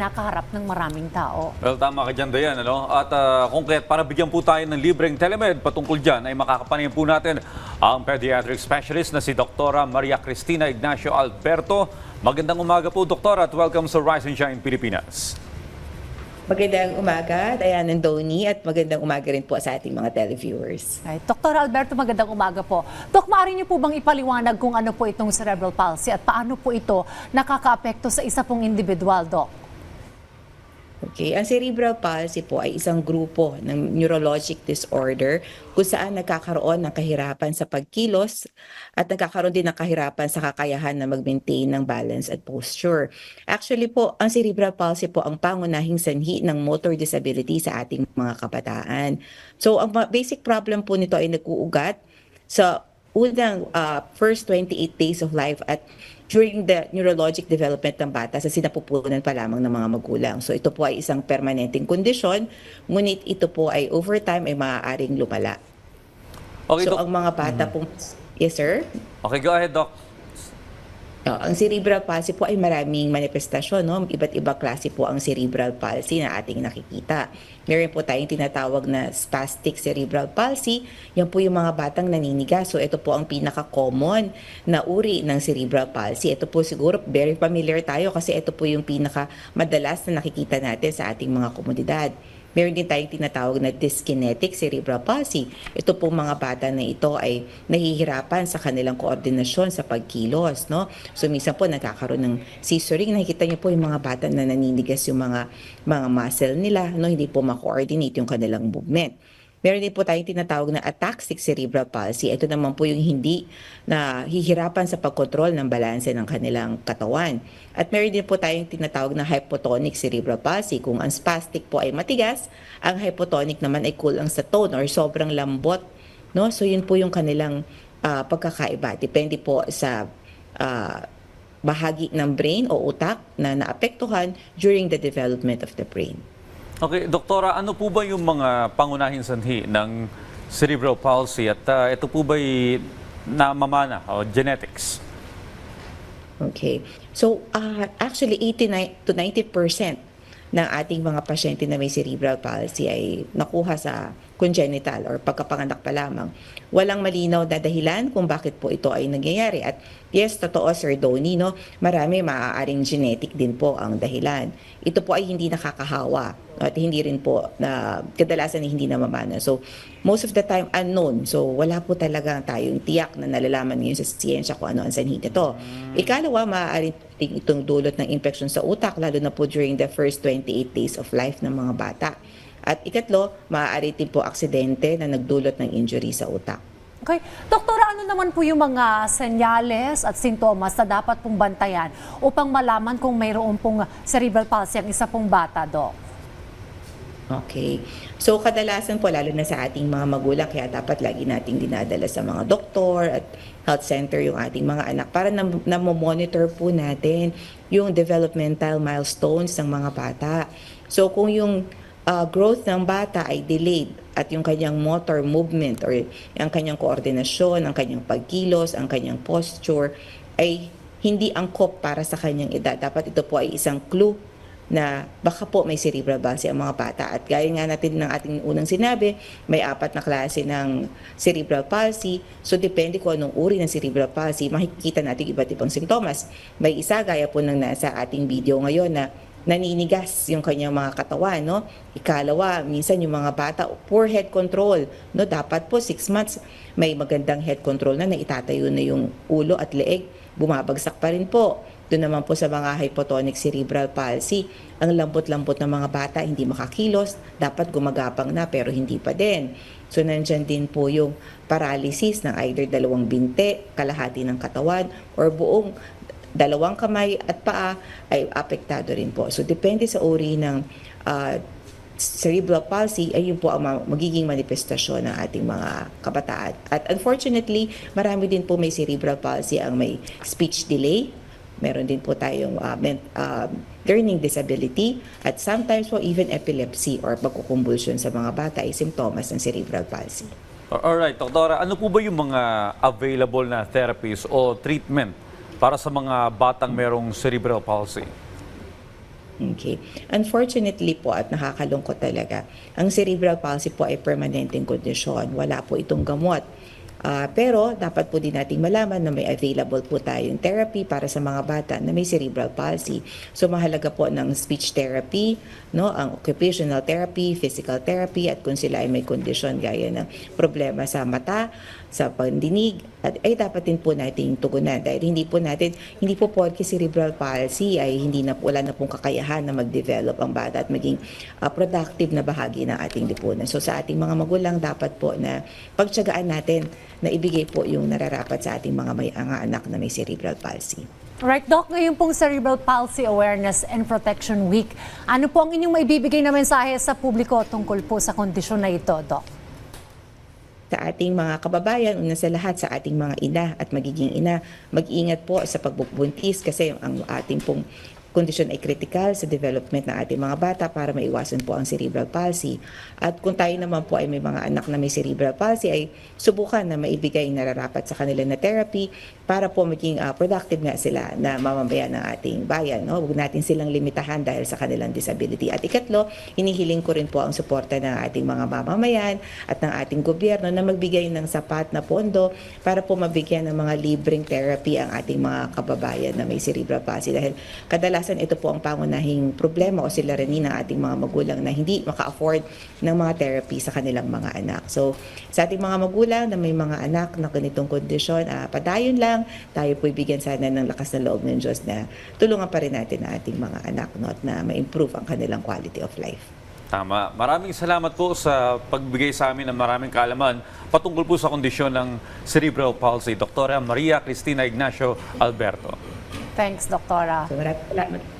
kinakaharap ng maraming tao. Well, tama ka dyan, Dayan. Ano? At uh, kung kaya't para bigyan po tayo ng libreng telemed patungkol dyan, ay makakapanayan po natin ang pediatric specialist na si Dr. Maria Cristina Ignacio Alberto. Magandang umaga po, Doktor, at welcome sa Rise and Shine Pilipinas. Magandang umaga, Diane and Donnie, at magandang umaga rin po sa ating mga televiewers. Right. Dr. Alberto, magandang umaga po. Dok, maaari niyo po bang ipaliwanag kung ano po itong cerebral palsy at paano po ito nakakaapekto sa isa pong individual, Dok? Okay, ang cerebral palsy po ay isang grupo ng neurologic disorder kung saan nagkakaroon ng kahirapan sa pagkilos at nagkakaroon din ng kahirapan sa kakayahan na mag-maintain ng balance at posture. Actually po, ang cerebral palsy po ang pangunahing sanhi ng motor disability sa ating mga kabataan. So, ang basic problem po nito ay nag-uugat sa unang uh, first 28 days of life at during the neurologic development ng bata sa sinapupunan pa lamang ng mga magulang. So ito po ay isang permanenteng kondisyon, ngunit ito po ay over time ay maaaring lumala. Okay, so Dok. ang mga bata po, yes sir? Okay, go ahead, Doc. Uh, ang cerebral palsy po ay maraming manifestasyon, no? Iba't ibang klase po ang cerebral palsy na ating nakikita. Meron po tayong tinatawag na spastic cerebral palsy. Yan po yung mga batang naninigas. So ito po ang pinaka-common na uri ng cerebral palsy. Ito po siguro very familiar tayo kasi ito po yung pinaka-madalas na nakikita natin sa ating mga komunidad. Meron din tayong tinatawag na dyskinetic cerebral palsy. Ito pong mga bata na ito ay nahihirapan sa kanilang koordinasyon sa pagkilos. No? So minsan po nagkakaroon ng scissoring. Nakikita niyo po yung mga bata na naninigas yung mga, mga muscle nila. No? Hindi po ma-coordinate yung kanilang movement. Meron din po tayong tinatawag na ataxic cerebral palsy. Ito naman po yung hindi na hihirapan sa pagkontrol ng balanse ng kanilang katawan. At meron din po tayong tinatawag na hypotonic cerebral palsy. Kung ang spastic po ay matigas, ang hypotonic naman ay kulang sa tone or sobrang lambot. No? So yun po yung kanilang ah, pagkakaiba. Depende po sa ah, bahagi ng brain o utak na naapektuhan during the development of the brain. Okay, Doktora, ano po ba yung mga pangunahing sanhi ng cerebral palsy at uh, ito po ba'y namamana o genetics? Okay. So, uh, actually, 89 to 90% ng ating mga pasyente na may cerebral palsy ay nakuha sa congenital or pagkapanganak pa lamang. Walang malinaw na dahilan kung bakit po ito ay nangyayari. At yes, totoo Sir Donnie, no? marami maaaring genetic din po ang dahilan. Ito po ay hindi nakakahawa at hindi rin po na kadalasan hindi namamana. So, most of the time unknown. So, wala po talaga tayong tiyak na nalalaman ngayon sa siyensya kung ano ang sanhi nito. Ikalawa, maaari itong dulot ng infection sa utak, lalo na po during the first 28 days of life ng mga bata. At ikatlo, maaari din po aksidente na nagdulot ng injury sa utak. Okay. Doktora, ano naman po yung mga senyales at sintomas na dapat pong bantayan upang malaman kung mayroon pong cerebral palsy ang isa pong bata, Dok? Okay. So kadalasan po lalo na sa ating mga magulang kaya dapat lagi nating dinadala sa mga doktor at health center yung ating mga anak para na, monitor po natin yung developmental milestones ng mga bata. So kung yung uh, growth ng bata ay delayed at yung kanyang motor movement or ang kanyang koordinasyon, ang kanyang pagkilos, ang kanyang posture ay hindi angkop para sa kanyang edad. Dapat ito po ay isang clue na baka po may cerebral palsy ang mga bata. At gaya nga natin ng ating unang sinabi, may apat na klase ng cerebral palsy. So depende kung anong uri ng cerebral palsy, makikita natin iba't ibang simptomas. May isa, gaya po ng nasa ating video ngayon na naninigas yung kanyang mga katawan, no? Ikalawa, minsan yung mga bata, poor head control, no? Dapat po 6 months may magandang head control na naitatayo na yung ulo at leeg, bumabagsak pa rin po. Doon naman po sa mga hypotonic cerebral palsy, ang lambot-lambot ng mga bata hindi makakilos, dapat gumagapang na pero hindi pa din. So nandyan din po yung paralysis ng either dalawang binte, kalahati ng katawan, or buong dalawang kamay at paa ay apektado rin po. So depende sa uri ng ah, cerebral palsy, ayun po ang ma- magiging manifestasyon ng ating mga kabataan. At unfortunately, marami din po may cerebral palsy ang may speech delay, meron din po tayong uh, men- uh, learning disability at sometimes po even epilepsy or pagkukumbulsyon sa mga bata ay simptomas ng cerebral palsy. Alright, Doktora, ano po ba yung mga available na therapies o treatment para sa mga batang merong cerebral palsy? Okay. Unfortunately po at nakakalungkot talaga, ang cerebral palsy po ay permanenteng kondisyon. Wala po itong gamot. Ah, pero dapat po din nating malaman na may available po tayong therapy para sa mga bata na may cerebral palsy. So mahalaga po ng speech therapy, no, ang occupational therapy, physical therapy at kung sila ay may kondisyon gaya ng problema sa mata, sa pandinig at ay dapat din po nating tugunan dahil hindi po natin hindi po porke cerebral palsy ay hindi na wala na pong kakayahan na mag-develop ang bata at maging ah, productive na bahagi ng ating lipunan. So sa ating mga magulang dapat po na pagtiyagaan natin na ibigay po yung nararapat sa ating mga may mga anak na may cerebral palsy. Right, Doc, ngayon pong Cerebral Palsy Awareness and Protection Week. Ano po ang inyong maibibigay na mensahe sa publiko tungkol po sa kondisyon na ito, Doc? Sa ating mga kababayan, una sa lahat sa ating mga ina at magiging ina, mag-ingat po sa pagbubuntis kasi ang ating pong kondisyon ay critical sa development ng ating mga bata para maiwasan po ang cerebral palsy. At kung tayo naman po ay may mga anak na may cerebral palsy, ay subukan na maibigay na nararapat sa kanila na therapy para po maging ah, productive nga sila na mamamayan ng ating bayan. No? Huwag natin silang limitahan dahil sa kanilang disability. At ikatlo, hinihiling ko rin po ang suporta ng ating mga mamamayan at ng ating gobyerno na magbigay ng sapat na pondo para po mabigyan ng mga libreng therapy ang ating mga kababayan na may cerebral palsy. Dahil kadalasan ito po ang pangunahing problema o sila rin ng ating mga magulang na hindi maka-afford ng mga therapy sa kanilang mga anak. So, sa ating mga magulang na may mga anak na ganitong kondisyon, ah, padayon lang, tayo po bigyan sana ng lakas na loob ng Diyos na tulungan pa rin natin ang ating mga anak no, at na ma-improve ang kanilang quality of life. Tama. Maraming salamat po sa pagbigay sa amin ng maraming kaalaman patungkol po sa kondisyon ng cerebral palsy. Dr. Maria Cristina Ignacio Alberto. Thanks, Doktora. So, maraming salamat.